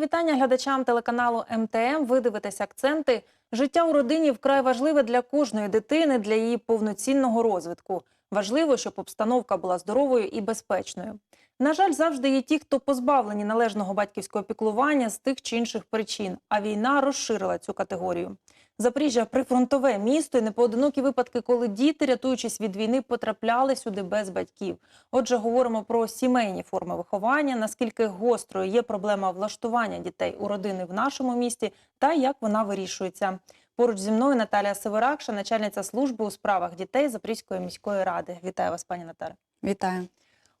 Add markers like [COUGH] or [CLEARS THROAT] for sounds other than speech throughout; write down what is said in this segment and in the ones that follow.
Вітання глядачам телеканалу МТМ. Ви дивитесь акценти. Життя у родині вкрай важливе для кожної дитини, для її повноцінного розвитку. Важливо, щоб обстановка була здоровою і безпечною. На жаль, завжди є ті, хто позбавлені належного батьківського піклування з тих чи інших причин. А війна розширила цю категорію. Запоріжжя прифронтове місто і непоодинокі випадки, коли діти, рятуючись від війни, потрапляли сюди без батьків. Отже, говоримо про сімейні форми виховання, наскільки гострою є проблема влаштування дітей у родини в нашому місті та як вона вирішується. Поруч зі мною Наталія Северакша, начальниця служби у справах дітей Запорізької міської ради. Вітаю вас, пані Наталя. Вітаю.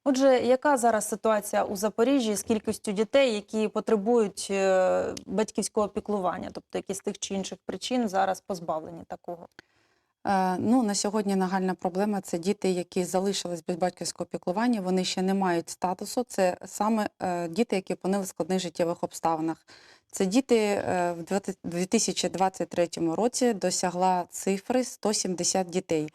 Отже, яка зараз ситуація у Запоріжжі з кількістю дітей, які потребують е, батьківського піклування, тобто які з тих чи інших причин зараз позбавлені такого? Е, ну, на сьогодні нагальна проблема це діти, які залишились без батьківського піклування. Вони ще не мають статусу. Це саме е, діти, які опинили в складних життєвих обставинах. Це діти в 2023 році досягла цифри 170 дітей.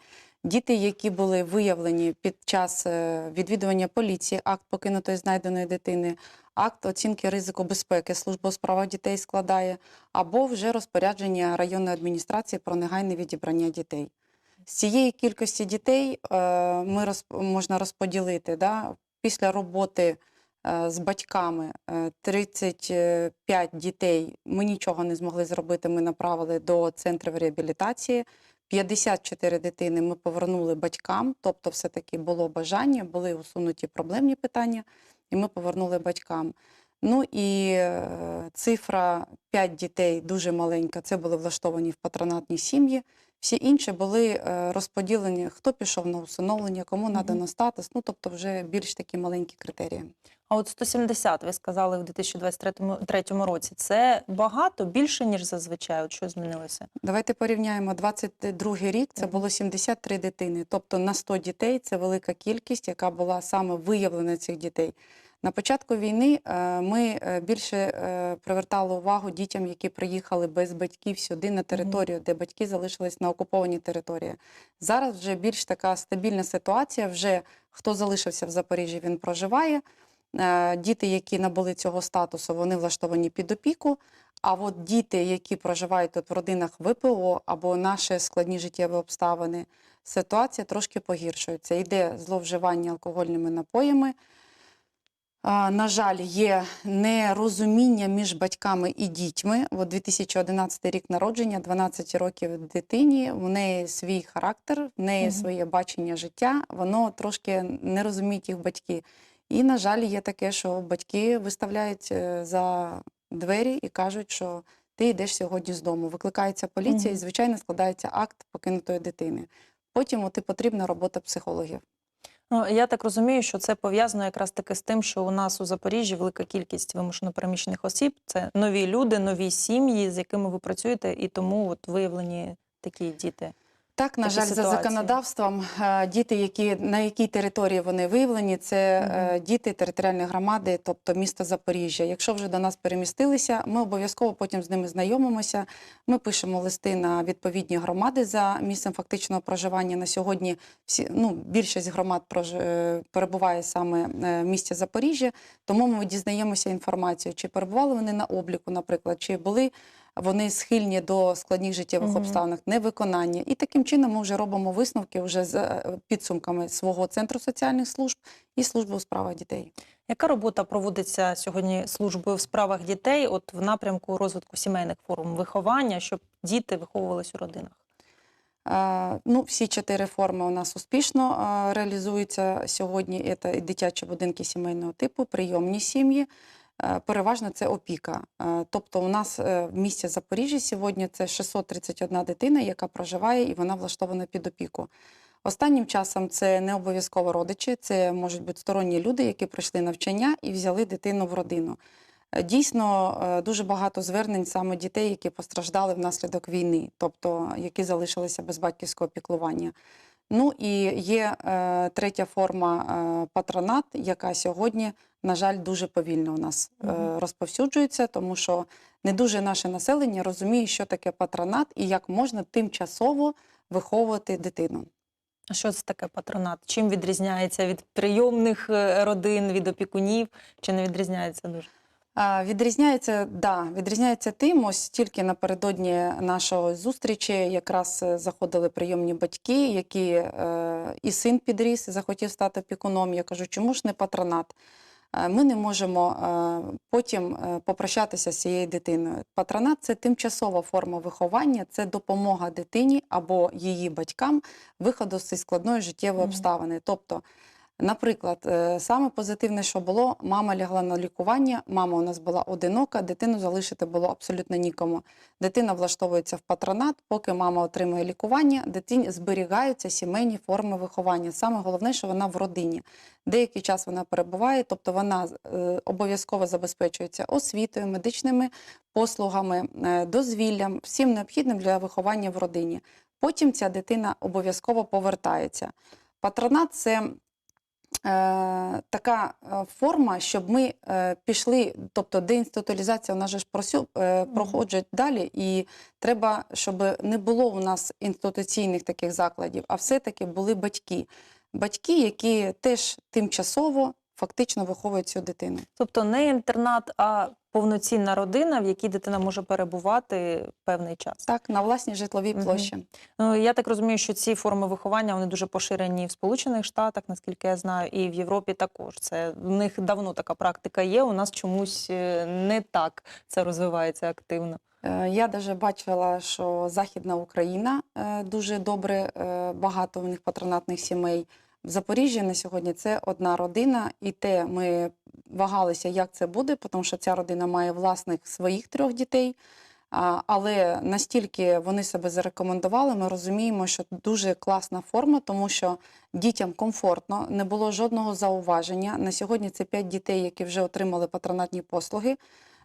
Діти, які були виявлені під час е, відвідування поліції, акт покинутої знайденої дитини, акт оцінки ризику безпеки, служба у справах дітей складає, або вже розпорядження районної адміністрації про негайне відібрання дітей. З цієї кількості дітей е, ми роз, можна розподілити да, після роботи е, з батьками е, 35 дітей. Ми нічого не змогли зробити. Ми направили до центрів реабілітації. 54 дитини ми повернули батькам, тобто, все-таки було бажання, були усунуті проблемні питання, і ми повернули батькам. Ну і е, цифра 5 дітей дуже маленька. Це були влаштовані в патронатні сім'ї. Всі інші були е, розподілені, хто пішов на усиновлення, кому надано статус. Ну тобто, вже більш такі маленькі критерії. А от 170, ви сказали в 2023 році. Це багато більше ніж зазвичай. От що змінилося? Давайте порівняємо 22 рік. Це було 73 дитини. Тобто на 100 дітей це велика кількість, яка була саме виявлена цих дітей. На початку війни е, ми е, більше е, привертали увагу дітям, які приїхали без батьків сюди на територію, де батьки залишились на окупованій території. Зараз вже більш така стабільна ситуація. Вже хто залишився в Запоріжжі, він проживає. Е, Діти, які набули цього статусу, вони влаштовані під опіку. А от діти, які проживають тут в родинах ВПО або наші складні життєві обставини, ситуація трошки погіршується. Йде зловживання алкогольними напоями. На жаль, є нерозуміння між батьками і дітьми. От 2011 рік народження, 12 років дитині, в неї свій характер, в неї своє бачення життя, воно трошки не розуміють їх батьки. І, на жаль, є таке, що батьки виставляють е, за двері і кажуть, що ти йдеш сьогодні з дому. Викликається поліція, і, звичайно, складається акт покинутої дитини. Потім от потрібна робота психологів. Ну я так розумію, що це пов'язано якраз таки з тим, що у нас у Запоріжжі велика кількість вимушено переміщених осіб. Це нові люди, нові сім'ї, з якими ви працюєте, і тому от виявлені такі діти. Так, на жаль, за законодавством е, діти, які на якій території вони виявлені, це е, діти територіальної громади, тобто місто Запоріжжя. Якщо вже до нас перемістилися, ми обов'язково потім з ними знайомимося. Ми пишемо листи на відповідні громади за місцем фактичного проживання. На сьогодні всі ну більшість громад прож... е, перебуває саме в місті Запоріжжя. Тому ми дізнаємося інформацію, чи перебували вони на обліку, наприклад, чи були вони схильні до складних життєвих Мгм. обставин, невиконання. І таким чином ми вже робимо висновки вже з е, підсумками свого центру соціальних служб і служби у справах дітей. Яка робота проводиться сьогодні службою в справах дітей, от в напрямку розвитку сімейних форм виховання, щоб діти виховувались у родинах? Е, Ну, всі чотири форми у нас успішно е, реалізуються сьогодні. Це дитячі будинки сімейного типу, прийомні сім'ї. Е, Переважно це опіка. Е, Тобто, у нас е, в місті Запоріжжя сьогодні це 631 дитина, яка проживає і вона влаштована під опіку. Останнім часом це не обов'язково родичі, це можуть бути сторонні люди, які пройшли навчання і взяли дитину в родину. Дійсно, дуже багато звернень саме дітей, які постраждали внаслідок війни, тобто які залишилися без батьківського піклування. Ну і є е, третя форма е, патронат, яка сьогодні, на жаль, дуже повільно у нас е, розповсюджується, тому що не дуже наше населення розуміє, що таке патронат і як можна тимчасово виховувати дитину. А що це таке патронат? Чим відрізняється від прийомних е, родин, від опікунів? Чи не відрізняється дуже? Відрізняється, да, відрізняється тим, ось тільки напередодні нашої зустрічі якраз е, заходили прийомні батьки, які е, і син підріс, і захотів стати опікуном. Я кажу, чому ж не патронат? Е, Ми не можемо е, потім е, попрощатися з цією дитиною. Патронат це тимчасова форма виховання, це допомога дитині або її батькам виходу з складної життєвої обставини. Тобто, Наприклад, е, саме позитивне, що було, мама лягла на лікування, мама у нас була одинока, дитину залишити було абсолютно нікому. Дитина влаштовується в патронат, поки мама отримує лікування, дитині зберігаються сімейні форми виховання. Саме головне, що вона в родині. Деякий час вона перебуває, тобто вона е, обов'язково забезпечується освітою, медичними послугами, е, дозвіллям, всім необхідним для виховання в родині. Потім ця дитина обов'язково повертається. Патронат це така е, форма, щоб ми е, пішли, тобто деінституалізація вона же ж е, проходить далі, і треба, щоб не було у нас інституційних таких закладів, а все-таки були батьки. Батьки, які теж тимчасово фактично виховують цю дитину. Тобто не інтернат, а повноцінна родина, в якій дитина може перебувати певний час. Так, на власній житловій площі. Ну я так розумію, що ці форми виховання вони дуже поширені в Сполучених Штатах, наскільки я знаю, і в Європі також. Це в них давно така практика є. У нас чомусь е, не так це розвивається активно. Е, Я даже бачила, що Західна Україна е, дуже добре, багато в них патронатних сімей. В Запоріжжі на сьогодні це одна родина, і те ми вагалися, як це буде, тому що ця родина має власних своїх трьох дітей. Але настільки вони себе зарекомендували, ми розуміємо, що дуже класна форма, тому що дітям комфортно, не було жодного зауваження. На сьогодні це п'ять дітей, які вже отримали патронатні послуги.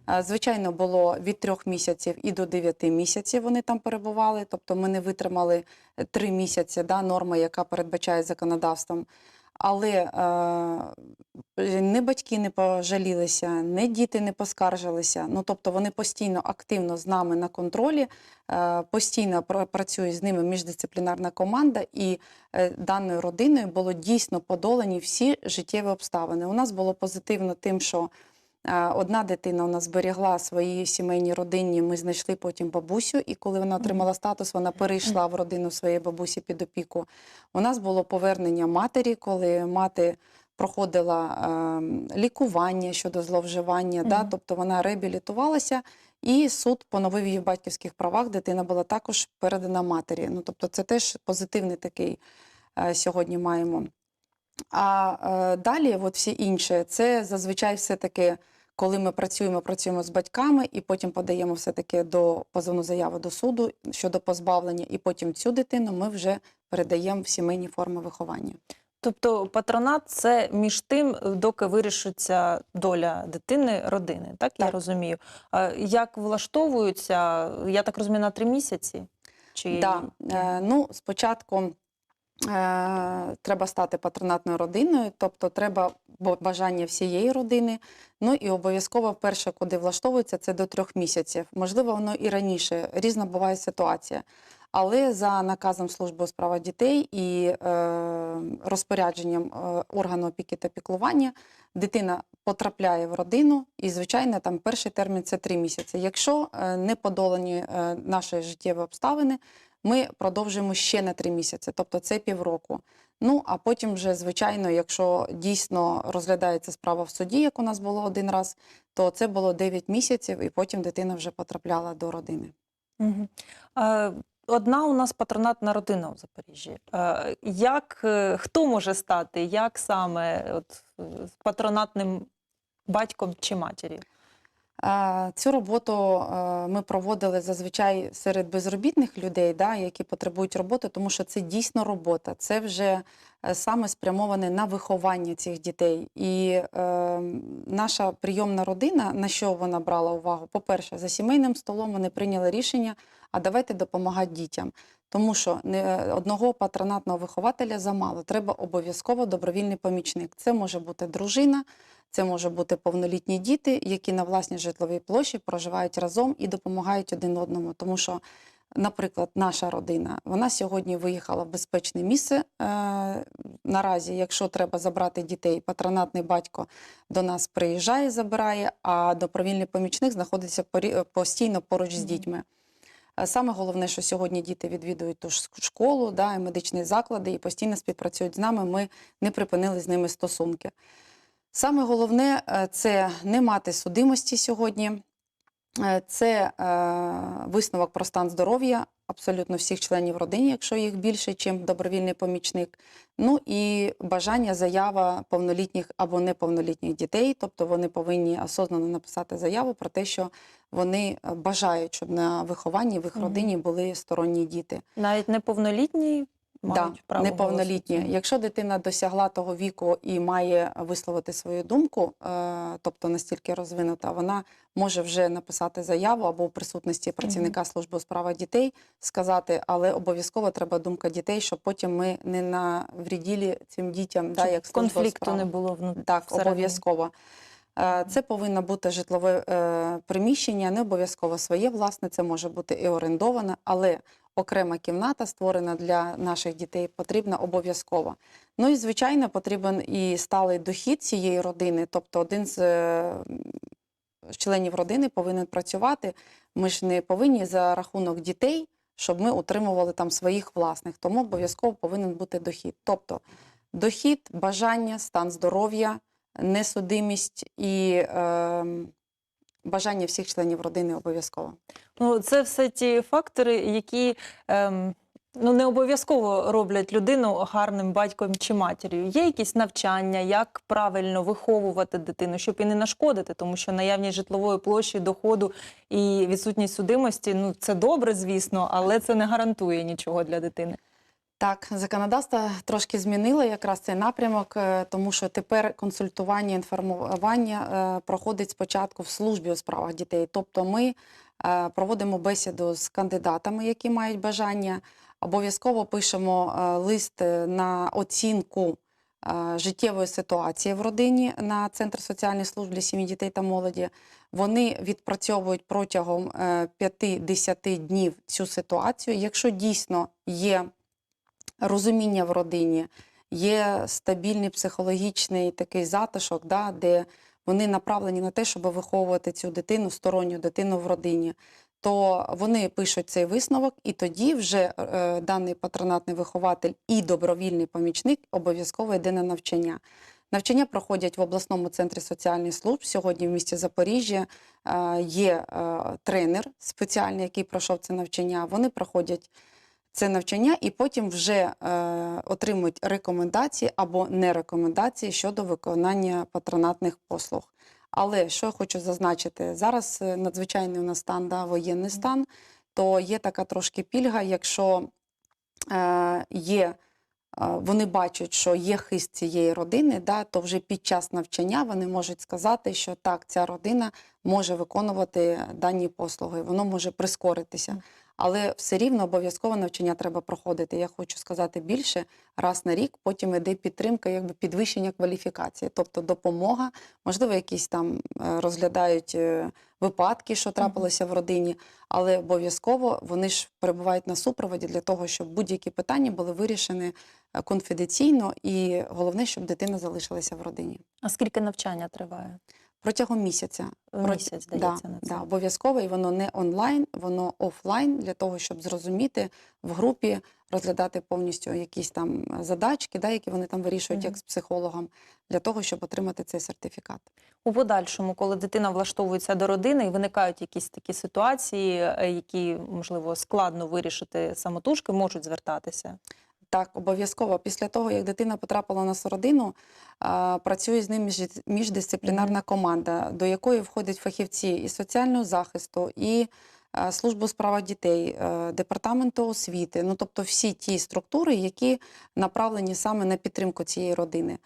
Е, Звичайно, було від трьох місяців і до дев'яти місяців вони там перебували. Тобто ми не витримали е, три місяці, да, норма, яка передбачає законодавством. Але е, не батьки не пожалілися, не діти не поскаржилися. Ну тобто вони постійно активно з нами на контролі, е, постійно працює з ними міждисциплінарна команда, і е, даною родиною було дійсно подолані всі життєві обставини. У нас було позитивно тим, що Одна дитина у нас зберігла свої сімейні родині. Ми знайшли потім бабусю, і коли вона отримала статус, вона перейшла в родину своєї бабусі під опіку. У нас було повернення матері, коли мати проходила е, лікування щодо зловживання, да, тобто вона реабілітувалася, і суд поновив її в батьківських правах. Дитина була також передана матері. Ну, тобто, це теж позитивний такий е, сьогодні маємо. А е, далі, от всі інші, це зазвичай все-таки, коли ми працюємо, працюємо з батьками, і потім подаємо все-таки до позовну заяву до суду щодо позбавлення, і потім цю дитину ми вже передаємо в сімейні форми виховання. Тобто патронат це між тим, доки вирішиться доля дитини, родини. Так, я розумію. Як влаштовуються? Я так розумію, на три місяці? Чи Да. Е, ну, спочатку треба стати патронатною родиною, тобто треба бажання всієї родини. Ну і обов'язково перше, куди влаштовується, це до трьох місяців. Можливо, воно і раніше. Різна буває ситуація. Але за наказом служби у справах дітей і е, розпорядженням е, органу опіки та піклування дитина потрапляє в родину, і звичайно, там перший термін це три місяці. Якщо е, не подолані е, наші життєві обставини, ми продовжуємо ще на три місяці, тобто це півроку. Ну а потім, вже, звичайно, якщо дійсно розглядається справа в суді, як у нас було один раз, то це було 9 місяців, і потім дитина вже потрапляла до родини. Одна у нас патронатна родина у Запоріжжі. Як, е, хто може стати? Як саме от, патронатним батьком чи матір'ю? Е, Цю роботу е, ми проводили зазвичай серед безробітних людей, да, які потребують роботи, тому що це дійсно робота. Це вже е, саме спрямоване на виховання цих дітей. І е, наша прийомна родина, на що вона брала увагу? По-перше, за сімейним столом вони прийняли рішення, а давайте допомагати дітям. Тому що не одного патронатного вихователя замало. Треба обов'язково добровільний помічник. Це може бути дружина, це може бути повнолітні діти, які на власній житловій площі проживають разом і допомагають один одному. Тому що, наприклад, наша родина вона сьогодні виїхала в безпечне місце. е, наразі, якщо треба забрати дітей, патронатний батько до нас приїжджає, забирає, а добровільний помічник знаходиться порі- постійно поруч з дітьми. Е, Саме головне, що сьогодні діти відвідують ту ж школу, да, і медичні заклади і постійно співпрацюють з нами. Ми не припинили з ними стосунки. Саме головне е, це не мати судимості сьогодні. Е, Це е, висновок про стан здоров'я абсолютно всіх членів родини, якщо їх більше, ніж добровільний помічник. Ну і бажання заява повнолітніх або неповнолітніх дітей, тобто вони повинні осознанно написати заяву про те, що вони бажають, щоб на вихованні в їх родині були сторонні діти. Навіть неповнолітні мають Да, право неповнолітні. голосу. Якщо дитина досягла того віку і має висловити свою думку, е, тобто настільки розвинута, вона може вже написати заяву або в присутності працівника служби у справах дітей сказати, але обов'язково треба думка дітей, щоб потім ми не навріділи цим дітям, да, як конфлікту справах. не було вну... Так, всередині. обов'язково. Е, Це повинно бути житлове е, приміщення, не обов'язково своє власне, це може бути і орендоване, але окрема кімната, створена для наших дітей, потрібна обов'язково. Ну і звичайно, потрібен і сталий дохід цієї родини, тобто один з е, членів родини повинен працювати. Ми ж не повинні за рахунок дітей, щоб ми утримували там своїх власних, тому обов'язково повинен бути дохід. Тобто дохід, бажання, стан здоров'я, несудимість і е, бажання всіх членів родини обов'язково. Ну, це все ті фактори, які ем, ну, не обов'язково роблять людину гарним батьком чи матір'ю. Є якісь навчання, як правильно виховувати дитину, щоб і не нашкодити, тому що наявність житлової площі, доходу і відсутність судимості ну це добре, звісно, але це не гарантує нічого для дитини. Так, законодавство трошки змінило якраз цей напрямок, е, тому що тепер консультування, інформування е, проходить спочатку в службі у справах дітей. Тобто ми е, проводимо бесіду з кандидатами, які мають бажання. Обов'язково пишемо лист на оцінку життєвої ситуації в родині на Центр соціальної служби сім'ї, дітей та молоді. Вони відпрацьовують протягом е, 5-10 днів цю ситуацію. Якщо дійсно є розуміння в родині, є стабільний психологічний такий затишок, да, де вони направлені на те, щоб виховувати цю дитину, сторонню дитину в родині, то вони пишуть цей висновок, і тоді вже е, даний патронатний вихователь і добровільний помічник обов'язково йде на навчання. Навчання проходять в обласному центрі соціальних служб. Сьогодні в місті Запоріжжя е, є е, тренер спеціальний, який пройшов це навчання. Вони проходять це навчання і потім вже е, отримують рекомендації або не рекомендації щодо виконання патронатних послуг. Але що я хочу зазначити, зараз е, надзвичайний у нас стан, да, воєнний стан, то є така трошки пільга, якщо е, є, е, вони бачать, що є хист цієї родини, да, то вже під час навчання вони можуть сказати, що так, ця родина може виконувати дані послуги, воно може прискоритися. Але все рівно обов'язково навчання треба проходити. Я хочу сказати більше раз на рік. Потім іде підтримка, якби підвищення кваліфікації, тобто допомога. Можливо, якісь там е, розглядають е, випадки, що трапилося в родині, але обов'язково вони ж перебувають на супроводі для того, щоб будь-які питання були вирішені е, конфіденційно, і головне, щоб дитина залишилася в родині А скільки навчання триває? Протягом місяця. Проти- Місяць здається на це. Да, обов'язково, і воно не онлайн, воно офлайн для того, щоб зрозуміти в групі, розглядати повністю якісь там задачки, да, які вони там вирішують як з психологом, для того, щоб отримати цей сертифікат. У подальшому, коли дитина влаштовується до родини і виникають якісь такі ситуації, е, які можливо складно вирішити самотужки, можуть звертатися. Так, обов'язково після того, як дитина потрапила на родину, а, працює з ним міждисциплінарна команда, до якої входять фахівці і соціального захисту, і службу у справах дітей, е, департаменту освіти, ну тобто всі ті структури, які направлені саме на підтримку цієї родини.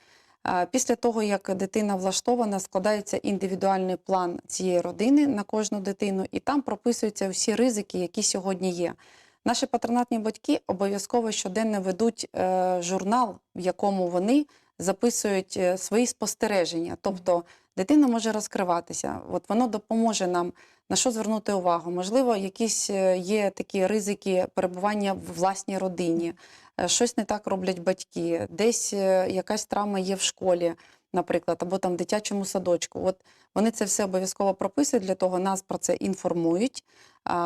Після того, як дитина влаштована, складається індивідуальний план цієї родини на кожну дитину, і там прописуються всі ризики, які сьогодні є. Наші патронатні батьки обов'язково щоденно ведуть е, журнал, в якому вони записують е, свої спостереження. Тобто дитина може розкриватися. От воно допоможе нам на що звернути увагу. Можливо, якісь е, є такі ризики перебування в власній родині. щось не так роблять батьки, десь якась травма є в школі, наприклад, або там дитячому садочку. От вони це все обов'язково прописують, для того нас про це інформують.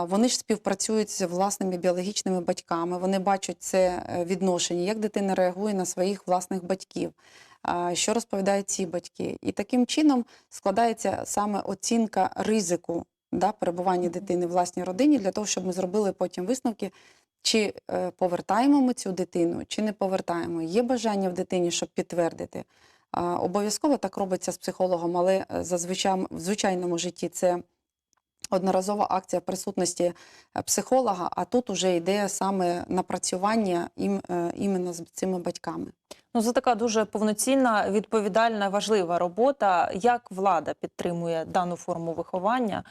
Вони ж співпрацюють з власними біологічними батьками. Вони бачать це е, відношення, як дитина реагує на своїх власних батьків, що розповідають ці батьки. І таким чином складається саме оцінка ризику да, перебування дитини в власній родині, для того, щоб ми зробили потім висновки, чи е, повертаємо ми цю дитину, чи не повертаємо. Є бажання в дитині, щоб підтвердити. Обов'язково так робиться з психологом, але е, зазвичай в звичайному житті це одноразова акція присутності е, психолога, а тут уже йде саме напрацювання ім, е, іменно з цими батьками. Ну, це така дуже повноцінна, відповідальна, важлива робота. Як влада підтримує дану форму виховання?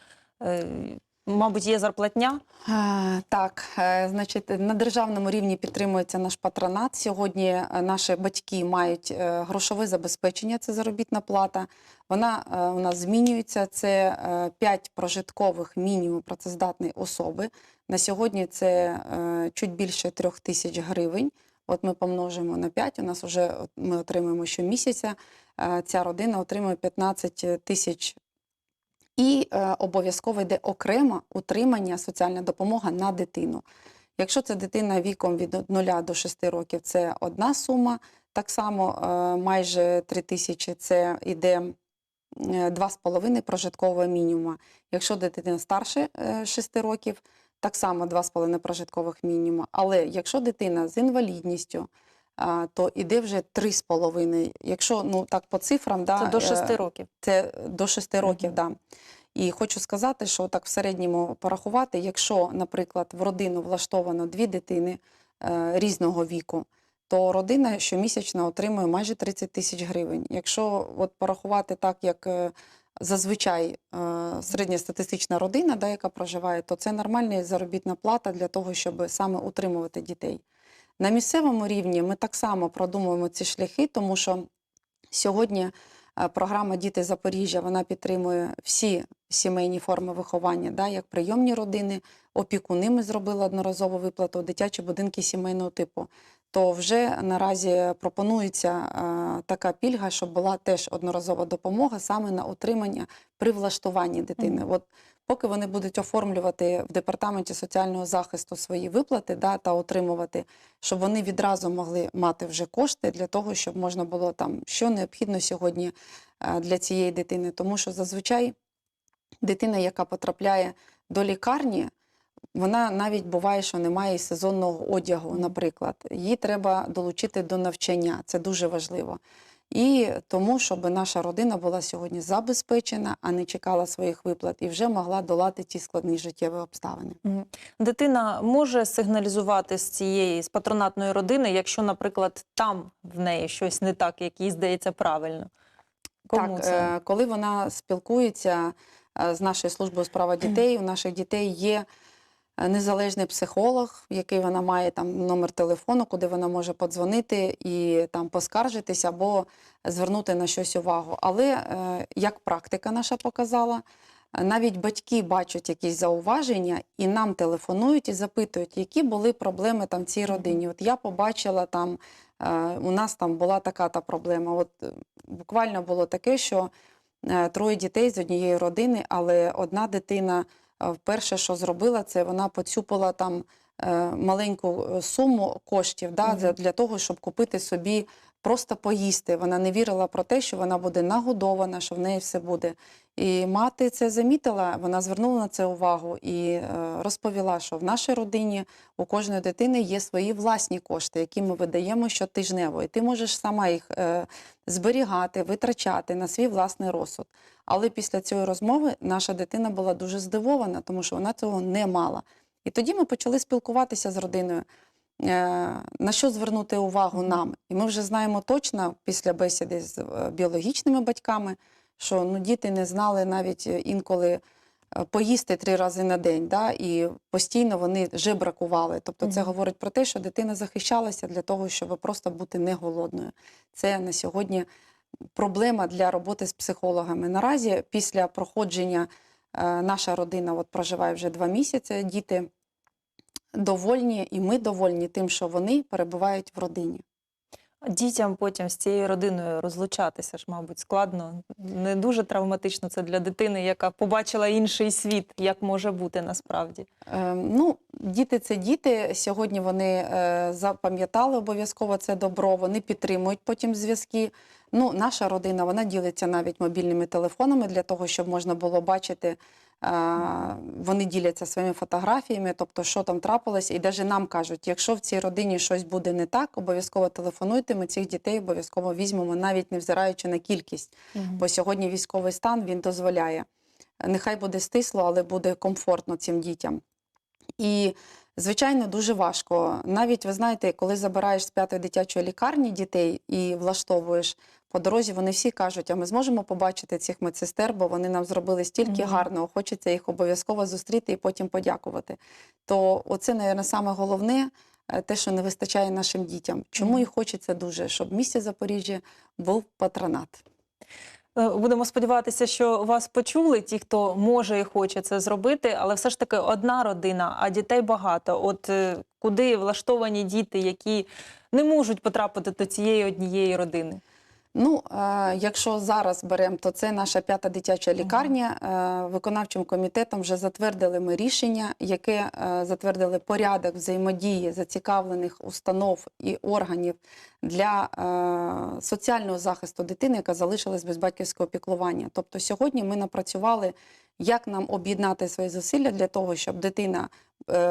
Мабуть, є зарплатня. Е, Так, е, значить, на державному рівні підтримується наш патронат. Сьогодні е, наші батьки мають грошове забезпечення, це заробітна плата. Вона у нас змінюється. Це 5 прожиткових мінімум працездатної особи. На сьогодні це чуть більше трьох тисяч гривень. От ми помножимо на 5, у нас вже ми отримуємо щомісяця. Ця родина отримує 15 тисяч і е, обов'язково йде окрема утримання, соціальна допомога на дитину. Якщо це дитина віком від 0 до 6 років, це одна сума. Так само е, майже 3 тисячі це йде е, 2,5 прожиткового мінімума. Якщо дитина старше е, 6 років, так само 2,5 прожиткових мінімума. Але якщо дитина з інвалідністю, то іде вже 3,5. Якщо ну так по цифрам, да, Це до е, 6 років. це до 6 років, Мгм. да. І хочу сказати, що так в середньому порахувати, якщо, наприклад, в родину влаштовано дві дитини е, різного віку, то родина щомісячно отримує майже 30 тисяч гривень. Якщо от порахувати так, як е, зазвичай е, середньостатистична родина, да, яка проживає, то це нормальна заробітна плата для того, щоб саме утримувати дітей. На місцевому рівні ми так само продумуємо ці шляхи, тому що сьогодні е, програма Діти Запоріжжя вона підтримує всі сімейні форми виховання, да, як прийомні родини, опікуни ми зробили одноразову виплату, дитячі будинки сімейного типу. То вже наразі пропонується е, така пільга, щоб була теж одноразова допомога саме на утримання при влаштуванні дитини. От поки вони будуть оформлювати в департаменті соціального захисту свої виплати да, та отримувати, щоб вони відразу могли мати вже кошти для того, щоб можна було там, що необхідно сьогодні е, для цієї дитини. Тому що зазвичай дитина, яка потрапляє до лікарні, вона навіть буває, що немає і сезонного одягу, наприклад. Її треба долучити до навчання. Це дуже важливо. І тому, щоб наша родина була сьогодні забезпечена, а не чекала своїх виплат і вже могла долати ті складні життєві обставини. Дитина може сигналізувати з цієї з патронатної родини, якщо, наприклад, там в неї щось не так, як їй здається правильно. Кому так, це? е, коли вона спілкується е, з нашою службою справа [CLEARS THROAT] дітей, у наших дітей є незалежний психолог, який вона має там номер телефону, куди вона може подзвонити і там поскаржитися або звернути на щось увагу. Але е, як практика наша показала, е, навіть батьки бачать якісь зауваження і нам телефонують і запитують, які були проблеми там в цій родині. От я побачила там, е, у нас там була така та проблема. От е, буквально було таке, що е, троє дітей з однієї родини, але одна дитина е, вперше, що зробила, це вона поцюпала там е, маленьку е, суму коштів да, для, для того, щоб купити собі просто поїсти. Вона не вірила про те, що вона буде нагодована, що в неї все буде. І мати це замітила, вона звернула на це увагу і е, розповіла, що в нашій родині у кожної дитини є свої власні кошти, які ми видаємо щотижнево. І ти можеш сама їх е, зберігати, витрачати на свій власний розсуд. Але після цієї розмови наша дитина була дуже здивована, тому що вона цього не мала. І тоді ми почали спілкуватися з родиною. е, На що звернути увагу нам? І ми вже знаємо точно після бесіди з біологічними батьками, що ну, діти не знали навіть е, інколи е, поїсти три рази на день, да? і постійно вони жебракували. Тобто це говорить про те, що дитина захищалася для того, щоб просто бути не голодною. Це на сьогодні проблема для роботи з психологами. Наразі після проходження е, наша родина от проживає вже два місяці. Діти довольні, і ми довольні тим, що вони перебувають в родині. Дітям потім з цією родиною розлучатися ж, мабуть, складно. Не дуже травматично це для дитини, яка побачила інший світ, як може бути насправді. Е, ну, діти це діти. Сьогодні вони е, запам'ятали обов'язково це добро, вони підтримують потім зв'язки. Ну, наша родина вона ділиться навіть мобільними телефонами для того, щоб можна було бачити. Е, Вони діляться своїми фотографіями, тобто, що там трапилось, і навіть нам кажуть, якщо в цій родині щось буде не так, обов'язково телефонуйте. Ми цих дітей обов'язково візьмемо, навіть не взираючи на кількість. Бо сьогодні військовий стан він дозволяє. Нехай буде стисло, але буде комфортно цим дітям. І, звичайно, дуже важко. Навіть ви знаєте, коли забираєш з п'ятої дитячої лікарні дітей і влаштовуєш по дорозі, вони всі кажуть, а ми зможемо побачити цих медсестер, бо вони нам зробили стільки Мгм. гарного, хочеться їх обов'язково зустріти і потім подякувати. То оце, мабуть, саме головне. е, Те, що не вистачає нашим дітям. Чому і хочеться дуже, щоб в місті Запоріжжя був патронат. Е, Будемо сподіватися, що вас почули, ті, хто може і хоче це зробити, але все ж таки одна родина, а дітей багато. От е, куди влаштовані діти, які не можуть потрапити до цієї однієї родини? Ну, е, якщо зараз беремо, то це наша п'ята дитяча лікарня. Е, виконавчим комітетом вже затвердили ми рішення, яке е, затвердили порядок взаємодії зацікавлених установ і органів для соціального захисту дитини, яка залишилась без батьківського піклування. Тобто сьогодні ми напрацювали, як нам об'єднати свої зусилля для того, щоб дитина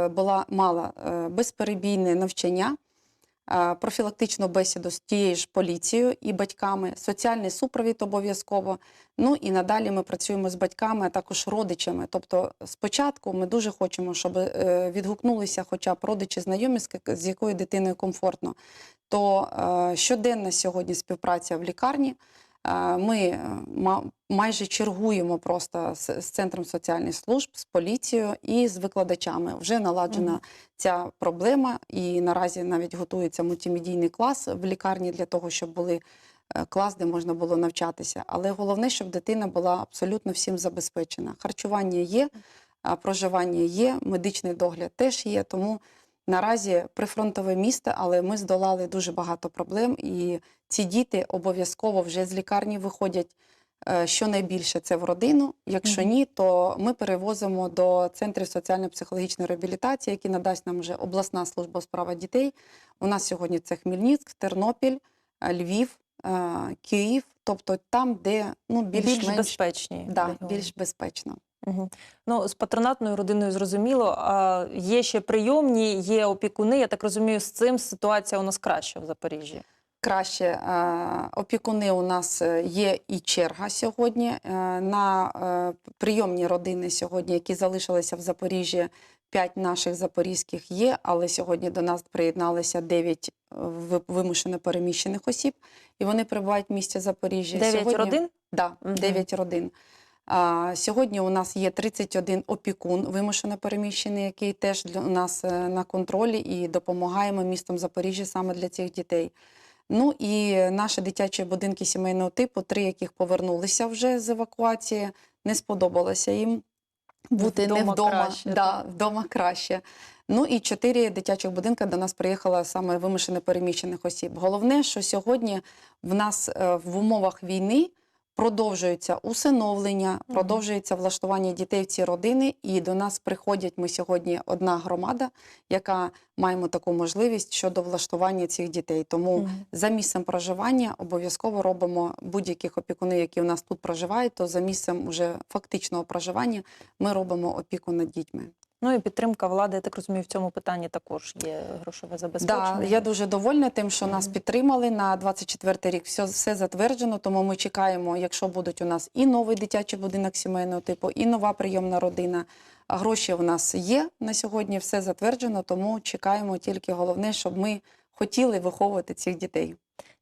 була мала безперебійне навчання профілактичну бесіду з тією ж поліцією і батьками, соціальний супровід обов'язково. Ну і надалі ми працюємо з батьками, а також родичами. Тобто, спочатку ми дуже хочемо, щоб е, відгукнулися хоча б родичі, знайомі, з якою дитиною комфортно. То е, щоденна сьогодні співпраця в лікарні. Е, Ми е, ма- майже чергуємо просто з, центром соціальних служб, з поліцією і з викладачами. Вже наладжена ця проблема, і наразі навіть готується мультимедійний клас в лікарні для того, щоб були е, клас, де можна було навчатися. Але головне, щоб дитина була абсолютно всім забезпечена. Харчування є, проживання є, медичний догляд теж є. Тому наразі прифронтове місто, але ми здолали дуже багато проблем, і ці діти обов'язково вже з лікарні виходять. е, Щонайбільше це в родину. Якщо ні, то ми перевозимо до центрів соціально-психологічної реабілітації, які надасть нам вже обласна служба у справах дітей. У нас сьогодні це Хмельницьк, Тернопіль, е, Львів, е, Київ, тобто там, де ну, Більш, більш-менш безпечні. да, більш безпечно. Ну, з патронатною родиною зрозуміло. А є ще прийомні, є опікуни. Я так розумію, з цим ситуація у нас краща в Запоріжжі. Краще е, опікуни у нас е, є і черга сьогодні е, на прийомні родини сьогодні, які залишилися в Запоріжжі. П'ять наших запорізьких є, але сьогодні до нас приєдналися дев'ять вимушено переміщених осіб, і вони перебувають в місті Запоріжжя. Дев'ять Сьогодні- родин. Да, Мгм. 9 родин. Сьогодні у нас є 31 опікун вимушено переміщений, який теж для нас е, на контролі і допомагаємо містом Запоріжжя саме для цих дітей. Ну і наші дитячі будинки сімейного типу, три яких повернулися вже з евакуації, не сподобалося їм бути не Вдома вдома, краще, да, вдома краще. Ну і чотири дитячих будинки до нас приїхало саме вимушено переміщених осіб. Головне, що сьогодні в нас е, в умовах війни продовжується усиновлення, продовжується влаштування дітей в ці родини. І до нас приходять ми сьогодні одна громада, яка маємо таку можливість щодо влаштування цих дітей. Тому Мгм. за місцем проживання обов'язково робимо будь-яких опікунів, які у нас тут проживають, то за місцем уже фактичного проживання ми робимо опіку над дітьми. Ну і підтримка влади, я так розумію, в цьому питанні також є грошове забезпечення. Да, я дуже довольна тим, що нас підтримали на 24 рік. Все, все затверджено, тому ми чекаємо, якщо будуть у нас і новий дитячий будинок сімейного типу, і нова прийомна родина. Гроші у нас є на сьогодні, все затверджено, тому чекаємо тільки головне, щоб ми хотіли виховувати цих дітей.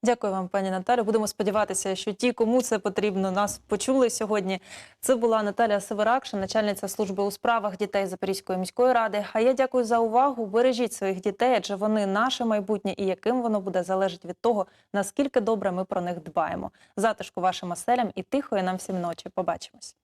Дякую вам, пані Наталю. Будемо сподіватися, що ті, кому це потрібно, нас почули сьогодні. Це була Наталя Северакша, начальниця служби у справах дітей Запорізької міської ради. А я дякую за увагу. Бережіть своїх дітей, адже вони наше майбутнє, і яким воно буде залежить від того, наскільки добре ми про них дбаємо. Затишку вашим оселям і тихої нам всім ночі. Побачимось.